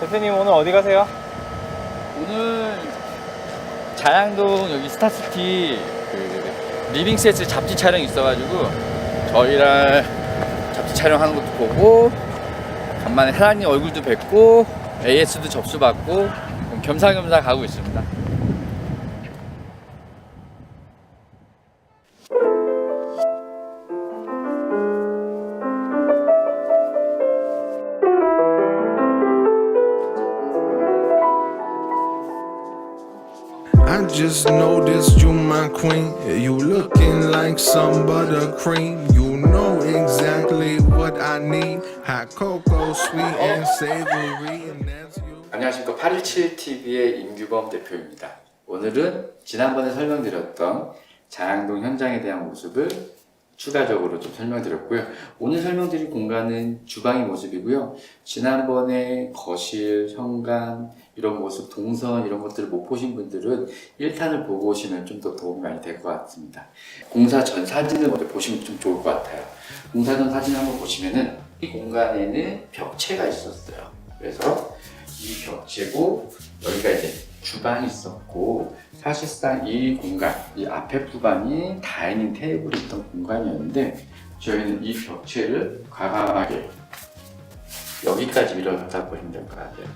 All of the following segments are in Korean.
대표님 오늘 어디 가세요? 오늘 자양동 여기 스타시티 그 리빙셋 잡지 촬영 있어가지고 저희랑 잡지 촬영하는 것도 보고 간만에 사장님 얼굴도 뵙고 AS도 접수받고 겸사겸사 가고 있습니다. Just noticed you my queen. You looking like some buttercream. You know exactly what I need. Hot cocoa, sweet and savory, and that's you. 안녕하십니까 817TV의 임규범 대표입니다. 오늘은 지난번에 설명드렸던 자양동 현장에 대한 모습을 추가적으로 좀 설명드렸고요. 오늘 설명드릴 공간은 주방의 모습이고요. 지난번에 거실, 현관 이런 모습, 동선 이런 것들을 못 보신 분들은 1탄을 보고 오시면 좀 더 도움이 많이 될 것 같습니다. 공사 전 사진을 먼저 보시면 좀 좋을 것 같아요. 공사 전 사진 한번 보시면은 이 공간에는 벽체가 있었어요. 그래서 이 벽체고 여기가 이제 주방이 있었고 사실상 이 공간, 이 앞에 부분이 다이닝 테이블이 있던 공간이었는데 저희는 이 벽체를 과감하게 여기까지 밀어넣다 보시면 될 것 같아요.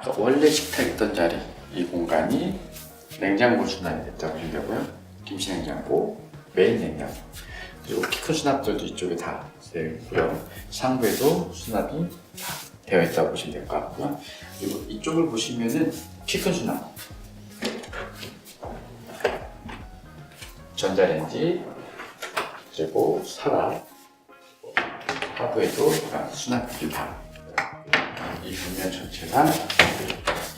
아까 원래 식탁 있던 자리 이 공간이 냉장고 수납이 됐다고 보시면 되고요. 김치 냉장고, 메인 냉장고 그리고 키큰 수납들도 이쪽에 다 되어 있고요. 상부에도 수납이 다 되어 있다고 보시면 될 것 같고요. 그리고 이쪽을 보시면은 키 큰 수납. 전자레인지, 그리고 서랍, 하부에도 수납들이 다. 이 벽면 전체가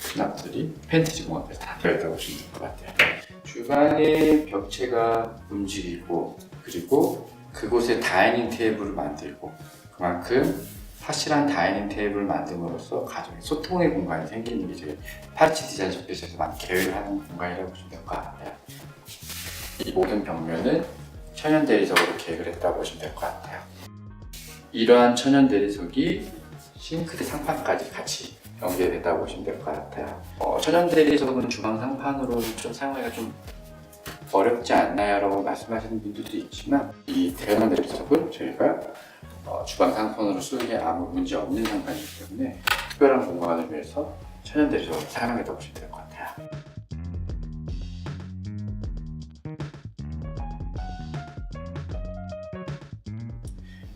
수납들이 팬트리 공간까지 다 되어 있다고 보시면 될 것 같아요. 주방의 벽체가 움직이고 그리고 그곳에 다이닝 테이블을 만들고 그만큼 확실한 다이닝 테이블을 만듦으로써 가정에 소통의 공간이 생기는 게 저희 파리치 디자인 쇼케이스에서 많이 계획을 하는 공간이라고 보시면 될 것 같아요. 이 모든 벽면은 천연 대리석으로 계획을 했다고 보시면 될 것 같아요. 이러한 천연 대리석이 싱크대 상판까지 같이 연계됐다고 보시면 될 것 같아요. 어, 천연 대리석은 주방 상판으로 좀 사용하기가 좀 어렵지 않나요? 라고 말씀하시는 분들도 있지만 이 대형 대리석은 저희가 어, 주방 상판으로 쓰기에 아무 문제 없는 상판이기 때문에 특별한 공간을 위해서 천연 대리석을 사용했다고 보시면 될 것 같아요.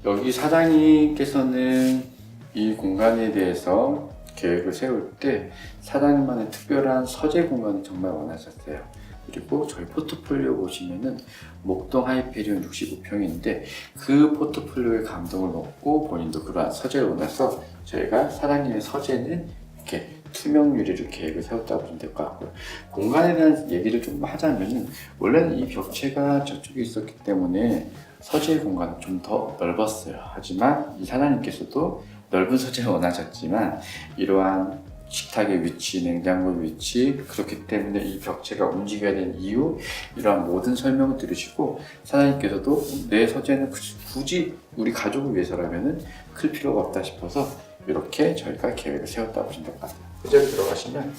여기 사장님께서는 이 공간에 대해서 계획을 세울 때 사장님만의 특별한 서재 공간을 정말 원하셨어요. 그리고 저희 포트폴리오 보시면은 목동 하이페리온 65평인데 그 포트폴리오에 감동을 먹고 본인도 그러한 서재를 원해서 저희가 사장님의 서재는 이렇게 투명 유리를 계획을 세웠다고 보시면 될 것 같고요. 공간에 대한 얘기를 좀 하자면은 원래는 이 벽체가 저쪽에 있었기 때문에 서재 공간은 좀 더 넓었어요. 하지만 이 사장님께서도 넓은 서재를 원하셨지만 이러한 식탁의 위치, 냉장고 위치 그렇기 때문에 이 벽체가 움직여야 되는 이유 이러한 모든 설명을 들으시고 사장님께서도 내 서재는 굳이- 우리 가족을 위해서라면은 클 필요가 없다 싶어서 이렇게 저희가 계획을 세웠다고 보시면 될 것 같아요. 그대로 들어가시면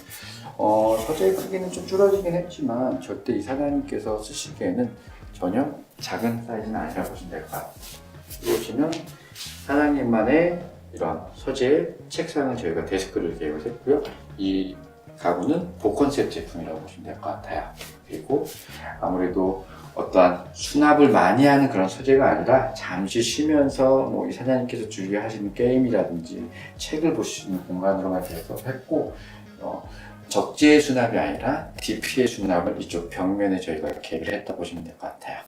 어, 서재의 크기는 좀 줄어들긴 했지만 절대 이 사장님께서 쓰시기에는 전혀 작은 사이즈는 아니라고 보시면 될 것 같아요. 보시면 사장님만의 이런 서재 책상을 저희가 데스크를 계획을 했고요. 이 가구는 복컨셉 제품이라고 보시면 될 것 같아요. 그리고 아무래도 어떠한 수납을 많이 하는 그런 소재가 아니라 잠시 쉬면서 뭐 이 사장님께서 즐겨하시는 게임이라든지 책을 볼 수 있는 공간으로만 되어서 했고 어, 적재의 수납이 아니라 DP의 수납을 이쪽 벽면에 저희가 계획을 했다 보시면 될 것 같아요.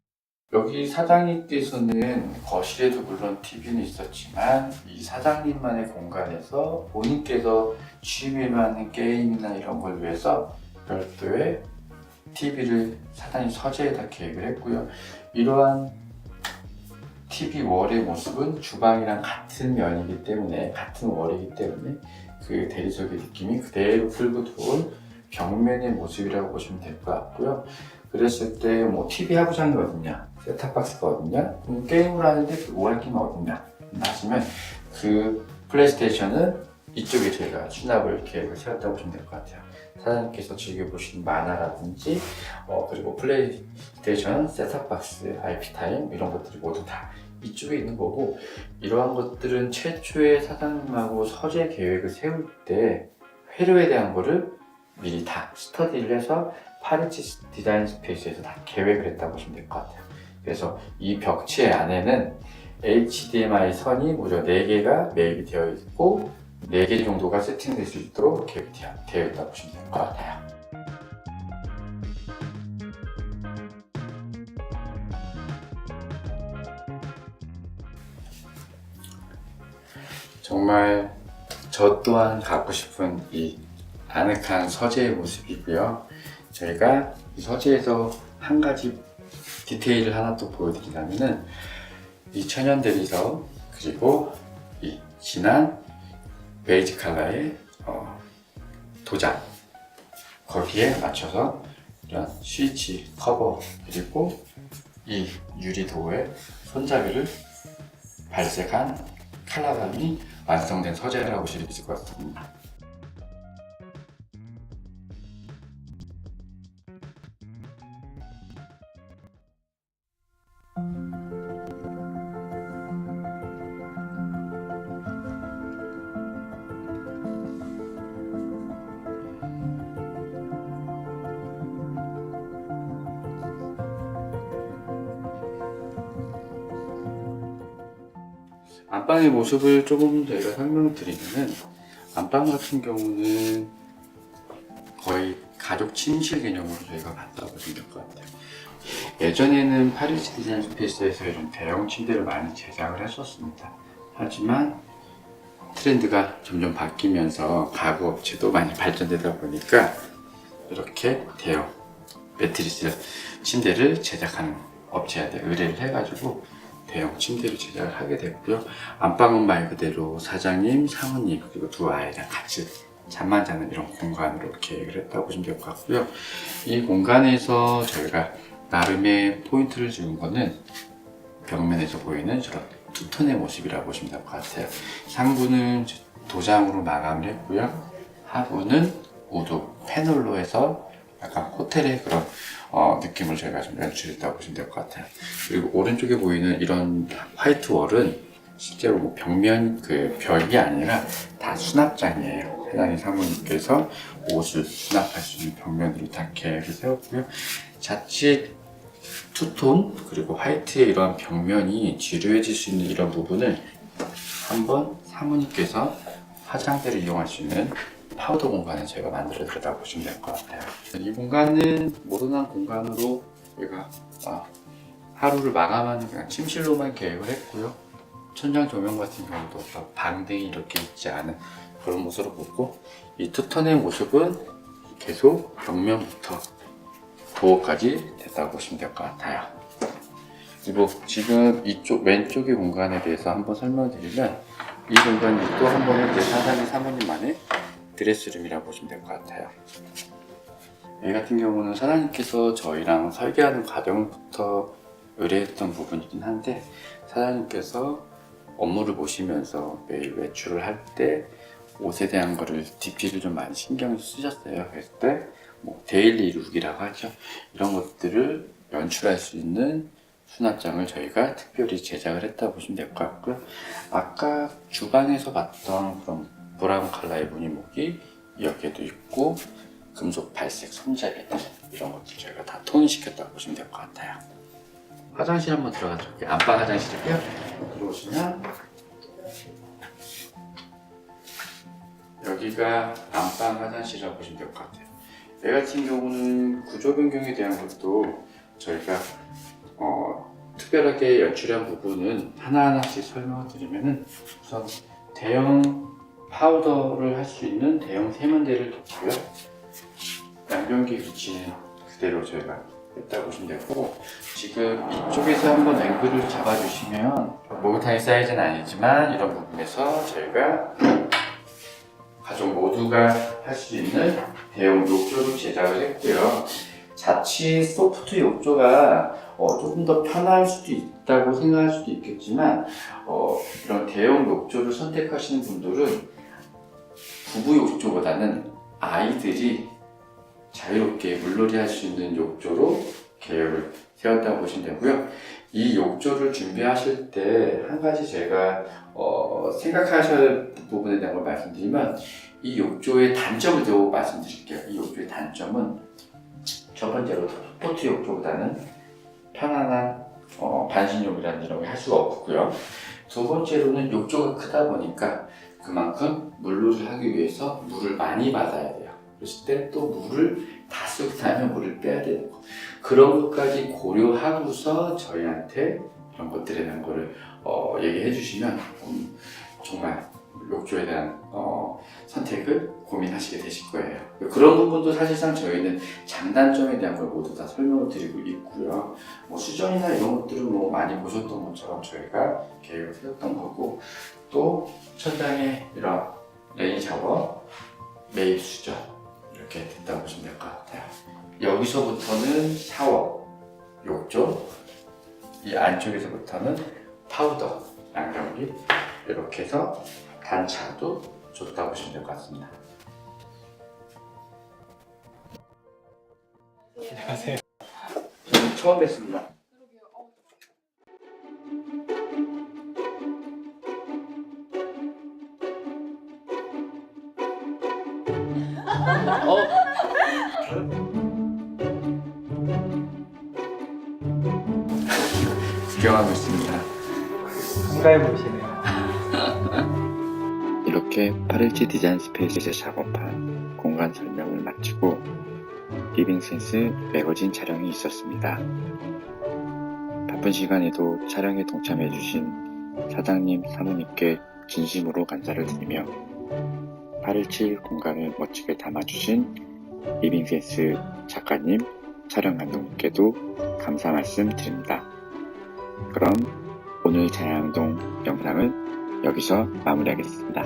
여기 사장님께서는 거실에도 물론 TV는 있었지만 이 사장님만의 공간에서 본인께서 취미하는 게임이나 이런 걸 위해서 별도의 TV를 사장님 서재에다 계획을 했고요. 이러한 TV 월의 모습은 주방이랑 같은 면이기 때문에 같은 월이기 때문에 그 대리석의 느낌이 그대로 풀고 들어온 벽면의 모습이라고 보시면 될 것 같고요. 그랬을 때 뭐 TV 하부장이 어딨냐? 셋탑박스거든요. 그럼 게임을 하는데 그 오락기는 어딨냐 하시면 그 플레이스테이션은 이쪽에 저희가 수납을 계획을 세웠다고 보시면 될 것 같아요. 사장님께서 즐겨보시는 만화라든지 어, 그리고 플레이스테이션 셋탑박스, IP타임 이런 것들이 모두 다 이쪽에 있는 거고 이러한 것들은 최초의 사장님하고 서재 계획을 세울 때 회로에 대한 거를 미리 다 스터디를 해서 파리치 디자인 스페이스에서 다 계획을 했다고 보시면 될 것 같아요. 그래서 이 벽체 안에는 HDMI 선이 무려 4개가 매입이 되어 있고 4개 정도가 세팅될 수 있도록 계획이 되어- 있다고 보시면 될 것 같아요. 정말 저 또한 갖고 싶은 이 아늑한 서재의 모습이고요. 저희가 이 서재에서 한 가지 디테일을 하나 또 보여드리자면은 이 천연 대리석 그리고 이 진한 베이지 컬러의 어, 도장 거기에 맞춰서 이런 스위치 커버 그리고 이 유리 도어에 손잡이를 발색한 컬러감이 완성된 서재라고 보실 수 있을 것 같습니다. 안방의 모습을 조금 저희가 설명드리면은 안방 같은 경우는 거의 가족 침실 개념으로 저희가 봤다고 보시면 될 것 같아요. 예전에는 파리스 디자인 스페이스에서 이런 대형 침대를 많이 제작을 했었습니다. 하지만 트렌드가 점점 바뀌면서 가구 업체도 많이 발전되다 보니까 이렇게 대형 매트리스 침대를 제작하는 업체한테 의뢰를 해가지고 대형 침대를 제작을 하게 됐고요. 안방은 말 그대로 사장님, 사모님 그리고 두 아이랑 같이 잠만 자는 이런 공간으로 계획을 했다고 보시면 될 것 같고요. 이 공간에서 저희가 나름의 포인트를 준 거는 벽면에서 보이는 저런 투톤의 모습이라고 보시면 될 것 같아요. 상부는 도장으로 마감을 했고요. 하부는 우드 패널로 해서 약간 호텔의 그런 어, 느낌을 저희가 좀 연출했다고 보시면 될 것 같아요. 그리고 오른쪽에 보이는 이런 화이트 월은 실제로 뭐 벽면 그 벽이 아니라 다 수납장이에요. 사장님 사모님께서 옷을 수납할 수 있는 벽면으로 다 계획을 세웠고요. 자칫 투톤 그리고 화이트의 이러한 벽면이 지루해질 수 있는 이런 부분을 한번 사모님께서 화장대를 이용할 수 있는 파우더 공간을 저희가 만들어 드렸다 보시면 될 것 같아요. 이 공간은 모던한 공간으로 저희가 아, 하루를 마감하는 그냥 침실로만 계획을 했고요. 천장 조명 같은 경우도 막 방등이 이렇게 있지 않은 그런 모습으로 보고 이 투턴의 모습은 계속 벽면부터 도어까지 됐다고 보시면 될 것 같아요. 그리고 지금 이쪽 왼쪽의 공간에 대해서 한번 설명드리면 이 공간이 또 한 번은 이제 사장님 사모님만의 드레스룸이라고 보시면 될 것 같아요. 이 같은 경우는 사장님께서 저희랑 설계하는 과정부터 의뢰했던 부분이긴 한데 사장님께서 업무를 보시면서 매일 외출을 할 때 옷에 대한 거를 DP를 좀 많이 신경 쓰셨어요. 그랬을 때뭐 데일리 룩이라고 하죠. 이런 것들을 연출할 수 있는 수납장을 저희가 특별히 제작을 했다고 보시면 될 것 같고요. 아까 주방에서 봤던 그런 브라운 컬러의 무늬목이 여기에도 있고 금속 발색 손잡이들 이런 것들 저희가 다 톤시켰다고 보시면 될 것 같아요. 화장실 한번 들어가 볼게요. 안방 화장실이고요. 들어오시면 여기가 안방 화장실이라고 보시면 될 것 같아요. 얘 같은 경우는 구조 변경에 대한 것도 저희가 어, 특별하게 연출한 부분은 하나하나씩 설명을 드리면은 우선 대형 파우더를 할 수 있는 대형 세면대를 뒀고요. 양변기 위치는 그대로 저희가 했다고 보시면 되고 지금 이쪽에서 한번 앵글을 잡아주시면 목욕탕의 사이즈는 아니지만 이런 부분에서 저희가 가족 모두가 할 수 있는 대형 욕조를 제작을 했고요. 자칫 소프트 욕조가 어, 조금 더 편할 수도 있다고 생각할 수도 있겠지만 어, 이런 대형 욕조를 선택하시는 분들은 부부 욕조보다는 아이들이 자유롭게 물놀이 할 수 있는 욕조로 계획을 세웠다고 보시면 되고요. 이 욕조를 준비하실 때 한 가지 제가 어, 생각하셔야 할 부분에 대한 걸 말씀드리면 이 욕조의 단점을 또 말씀드릴게요. 이 욕조의 단점은 첫 번째로 스포트 욕조보다는 편안한 어, 반신욕이라는 이런 걸할 수가 없고요. 두 번째로는 욕조가 크다 보니까 그만큼 물놀이를 하기 위해서 물을 많이 받아야 돼요. 그랬을 때 또 물을 다 쓰고 나면 물을 빼야 되는 거. 그런 것까지 고려하고서 저희한테 이런 것들에 대한 거를 어, 얘기해 주시면 음, 정말 욕조에 대한 어, 선택을 고민하시게 되실 거예요. 그런 부분도 사실상 저희는 장단점에 대한 걸 모두 다 설명을 드리고 있고요. 뭐 수전이나 이런 것들은 뭐 많이 보셨던 것처럼 저희가 계획을 세웠던 거고 또 천장에 이런 레인 샤워, 메인 수전 이렇게 됐다고 보시면 될 것 같아요. 여기서부터는 샤워, 욕조, 이 안쪽에서부터는 파우더, 양경기 이렇게 해서 단차도 좋다고 보시면 될 것 같습니다. 안녕하세요. 저는 처음 뵙습니다. 구경하고 있습니다. 한가해 보이시네요. 이렇게 8일치 디자인 스페이스에서 작업한 공간 설명을 마치고 리빙센스 매거진 촬영이 있었습니다. 바쁜 시간에도 촬영에 동참해주신 사장님, 사모님께 진심으로 감사를 드리며 817 공간을 멋지게 담아주신 리빙센스 작가님, 촬영 감독님께도 감사 말씀 드립니다. 그럼 오늘 자양동 영상은 여기서 마무리하겠습니다.